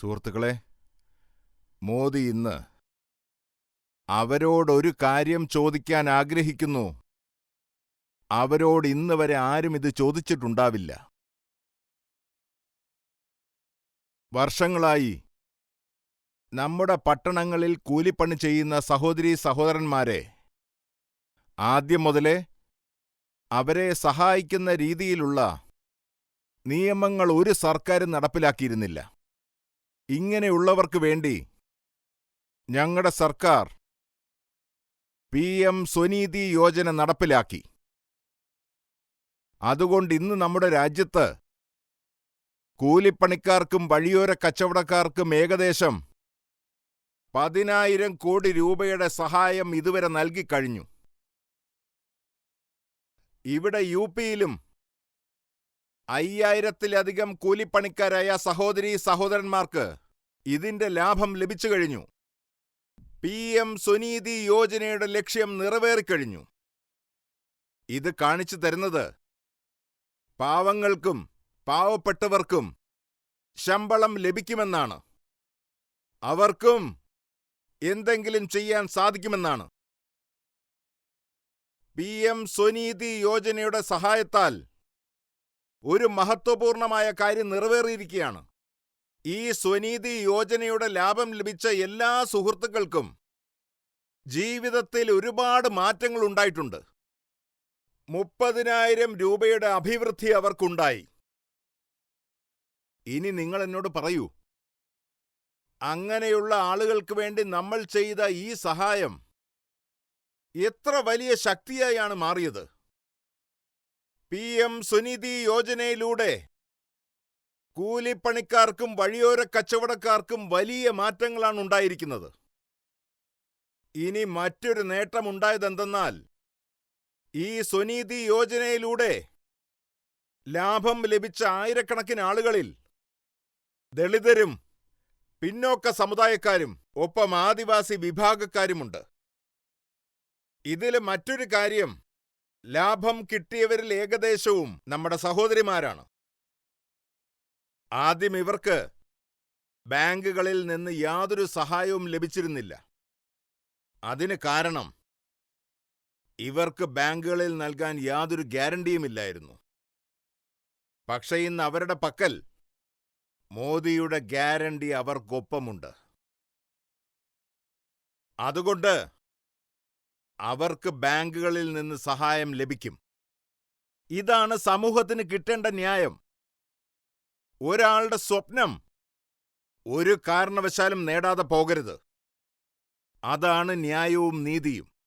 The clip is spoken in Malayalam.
സുഹൃത്തുക്കളെ മോദി ഇന്ന് അവരോടൊരു കാര്യം ചോദിക്കാൻ ആഗ്രഹിക്കുന്നു. അവരോട് ഇന്ന് വരെ ആരും ഇത് ചോദിച്ചിട്ടുണ്ടാവില്ല. വർഷങ്ങളായി നമ്മുടെ പട്ടണങ്ങളിൽ കൂലിപ്പണി ചെയ്യുന്ന സഹോദരി സഹോദരന്മാരെ ആദ്യം മുതലേ അവരെ സഹായിക്കുന്ന രീതിയിലുള്ള നിയമങ്ങൾ ഒരു സർക്കാരും നടപ്പിലാക്കിയിരുന്നില്ല. ഇങ്ങനെയുള്ളവർക്ക് വേണ്ടി ഞങ്ങളുടെ സർക്കാർ പി എം സ്വനീതി യോജന നടപ്പിലാക്കി. അതുകൊണ്ട് ഇന്ന് നമ്മുടെ രാജ്യത്ത് കൂലിപ്പണിക്കാർക്കും വഴിയോര കച്ചവടക്കാർക്കും ഏകദേശം പതിനായിരം കോടി രൂപയുടെ സഹായം ഇതുവരെ നൽകിക്കഴിഞ്ഞു. ഇവിടെ യു പിയിലും അയ്യായിരത്തിലധികം കൂലിപ്പണിക്കാരായ സഹോദരീ സഹോദരന്മാർക്ക് ഇതിന്റെ ലാഭം ലഭിച്ചു കഴിഞ്ഞു. പി എം സ്വനീതി യോജനയുടെ ലക്ഷ്യം നിറവേറിക്കഴിഞ്ഞു. ഇത് കാണിച്ചു തരുന്നത് പാവങ്ങൾക്കും പാവപ്പെട്ടവർക്കും ശമ്പളം ലഭിക്കുമെന്നാണ്. അവർക്കും എന്തെങ്കിലും ചെയ്യാൻ സാധിക്കുമെന്നാണ്. പി എം സ്വനീതി യോജനയുടെ സഹായത്താൽ ഒരു മഹത്വപൂർണമായ കാര്യം നിറവേറിയിരിക്കുകയാണ്. ഈ സ്വനീതി യോജനയുടെ ലാഭം ലഭിച്ച എല്ലാ സുഹൃത്തുക്കൾക്കും ജീവിതത്തിൽ ഒരുപാട് മാറ്റങ്ങൾ ഉണ്ടായിട്ടുണ്ട്. മുപ്പതിനായിരം രൂപയുടെ അഭിവൃദ്ധി അവർക്കുണ്ടായി. ഇനി നിങ്ങൾ എന്നോട് പറയൂ അങ്ങനെയുള്ള ആളുകൾക്ക് വേണ്ടി നമ്മൾ ചെയ്ത ഈ സഹായം എത്ര വലിയ ശക്തിയായാണ് മാറിയത്. പി എം സുനിധി യോജനയിലൂടെ കൂലിപ്പണിക്കാർക്കും വഴിയോര കച്ചവടക്കാർക്കും വലിയ മാറ്റങ്ങളാണ് ഉണ്ടായിരിക്കുന്നത്. ഇനി മറ്റൊരു നേട്ടമുണ്ടായതെന്തെന്നാൽ ഈ സ്വനീതി യോജനയിലൂടെ ലാഭം ലഭിച്ച ആയിരക്കണക്കിന് ആളുകളിൽ ദളിതരും പിന്നോക്ക സമുദായക്കാരും ഒപ്പം ആദിവാസി വിഭാഗക്കാരുമുണ്ട്. ഇതിൽ മറ്റൊരു കാര്യം ലാഭം കിട്ടിയവരിൽ ഏകദേശവും നമ്മുടെ സഹോദരിമാരാണ്. ആദ്യം ഇവർക്ക് ബാങ്കുകളിൽ നിന്ന് യാതൊരു സഹായവും ലഭിച്ചിരുന്നില്ല. അതിന് കാരണം ഇവർക്ക് ബാങ്കുകളിൽ നൽകാൻ യാതൊരു ഗ്യാരണ്ടിയുമില്ലായിരുന്നു പക്ഷേ ഇന്ന് അവരുടെ പക്കൽ മോദിയുടെ ഗ്യാരണ്ടി അവർക്കൊപ്പമുണ്ട്. അതുകൊണ്ട് അവർക്ക് ബാങ്കുകളിൽ നിന്ന് സഹായം ലഭിക്കും. ഇതാണ് സമൂഹത്തിന് കിട്ടേണ്ട ന്യായം. ഒരാളുടെ സ്വപ്നം ഒരു കാരണവശാലും നേടാതെ പോകരുത്. അതാണ് ന്യായവും നീതിയും.